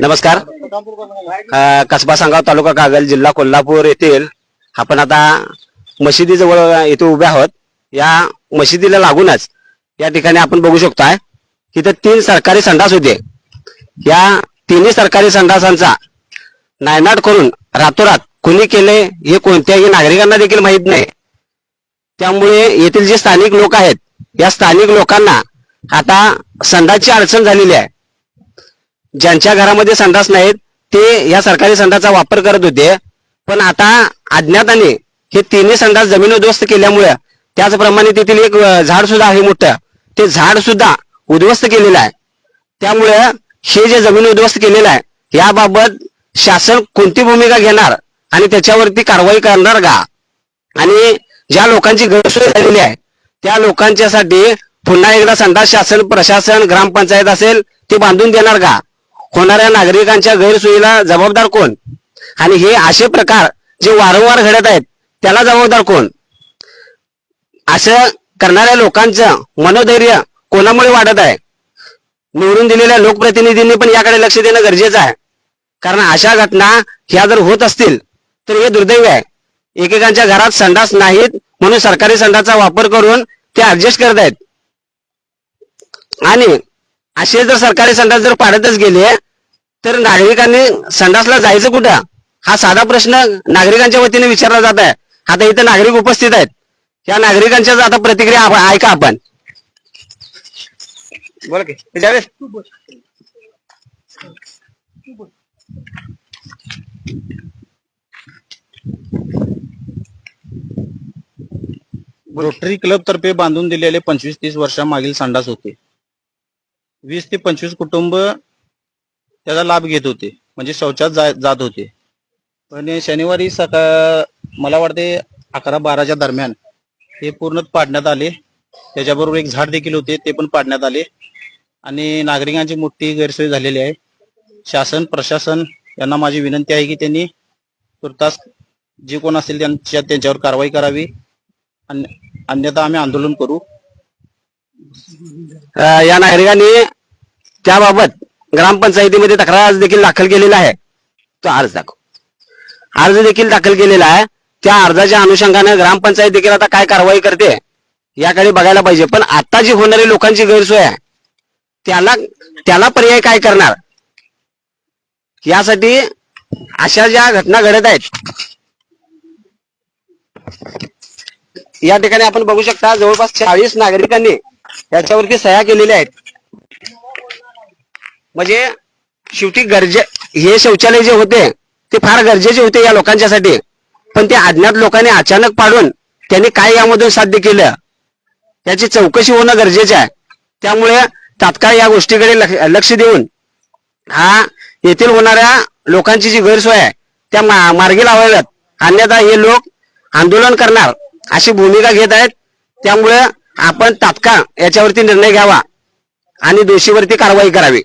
नमस्कार. अ, कसबा सांगाव तालुका कागल जिल्हा कोल्हापूर येथील. आपण आता मशिदीजवळ इथे उभे आहोत. या मशिदीला लागूनच या ठिकाणी आपण बघू शकताय तिथे तीन सरकारी संडास होते. या तिन्ही सरकारी संडासांचा नायनाट करून रातोरात कुणी केले हे कोणत्याही नागरिकांना देखील माहीत नाही. त्यामुळे येथील जे स्थानिक लोक आहेत या स्थानिक लोकांना आता संडासची अडचण झालेली आहे. ज्यांच्या घरामध्ये संडास नाहीत ते या सरकारी संडासचा वापर करत होते. पण आता अज्ञाताने हे तिन्ही संडास जमीन उद्ध्वस्त केल्यामुळे त्याचप्रमाणे तेथील एक झाड सुद्धा आहे मोठं. ते झाड सुद्धा उद्ध्वस्त केलेलं आहे. त्यामुळे हे जे जमीन उद्ध्वस्त केलेलं आहे याबाबत शासन कोणती भूमिका घेणार आणि त्याच्यावरती कारवाई करणार का? आणि ज्या लोकांची गैरसोय झालेली आहे त्या लोकांच्यासाठी पुन्हा एकदा संडास शासन प्रशासन ग्रामपंचायत असेल ते बांधून देणार का? होणाऱ्या नागरिकांच्या गैरसोयीला जबाबदार कोण? आणि हे असे प्रकार जे वारंवार घडत आहेत त्याला जबाबदार कोण? असं करणाऱ्या लोकांचं मनोधैर्य कोणामुळे वाढत आहे? निवडून दिलेल्या लोकप्रतिनिधींनी पण याकडे लक्ष देणं गरजेचं आहे. कारण अशा घटना ह्या जर होत असतील तर हे दुर्दैव आहे. एकेकांच्या घरात संडास नाहीत म्हणून सरकारी संडासचा वापर करून ते ऍडजस्ट करत आहेत आणि असे जर सरकारी संडास जर पाडतच गेले तर नागरिकांनी संडासला जायचं कुठं? हा साधा प्रश्न नागरिकांच्या वतीने विचारला जात आहे. आता इथे नागरिक उपस्थित आहेत. या नागरिकांच्या आता प्रतिक्रिया ऐका आपण. बोल की. रोटरी क्लब तर्फे बांधून दिलेले पंचवीस तीस वर्षामागील संडास होते. वीस ते पंचवीस कुटुंब त्याचा लाभ घेत होते. म्हणजे शौचात जा- जात होते. पण शनिवारी सकाळ मला वाटते अकरा बाराच्या दरम्यान हे पूर्ण पाडण्यात आले. त्याच्याबरोबर एक झाड देखील होते ते पण पाडण्यात आले. आणि नागरिकांची मोठी गैरसोय झालेली आहे. शासन प्रशासन यांना माझी विनंती आहे की त्यांनी तुर्तास जे कोण असतील त्यांच्या त्यांच्यावर कारवाई करावी. अन्य- अन्यथा आम्ही आंदोलन करू. या नागरिकांनी त्याबाबत ग्रामपंचायतीमध्ये तक्रार अर्ज देखील दाखल केलेला आहे. तो अर्ज दाखव. अर्ज देखील दाखल केलेला आहे. त्या अर्जाच्या अनुषंगाने ग्रामपंचायत देखील आता काय कारवाई करते याकडे बघायला पाहिजे. पण आता जी होणारी लोकांची गैरसोय आहे त्याला त्याला पर्याय काय करणार? यासाठी अशा ज्या घटना घडत आहेत या ठिकाणी आपण बघू शकता जवळपास चाळीस नागरिकांनी याच्यावरती सह्या केलेल्या आहेत. म्हणजे शेवटी गरजे हे शौचालय जे होते ते फार गरजेचे होते या लोकांच्यासाठी. पण ते अज्ञात लोकांनी अचानक पाडून त्यांनी काय यामधून साध्य केलं? याची चौकशी होणं गरजेचं आहे. त्यामुळे तात्काळ या गोष्टीकडे लक्ष- लक्ष देऊन हा येथील होणाऱ्या लोकांची जी गैरसोय आहे त्या मा- मार्गी लावाव्यात. अन्यथा हे लोक आंदोलन करणार अशी भूमिका घेत आहेत. त्यामुळे आपण तात्काळ याच्यावरती निर्णय घ्यावा आणि दोषीवरती कारवाई करावी.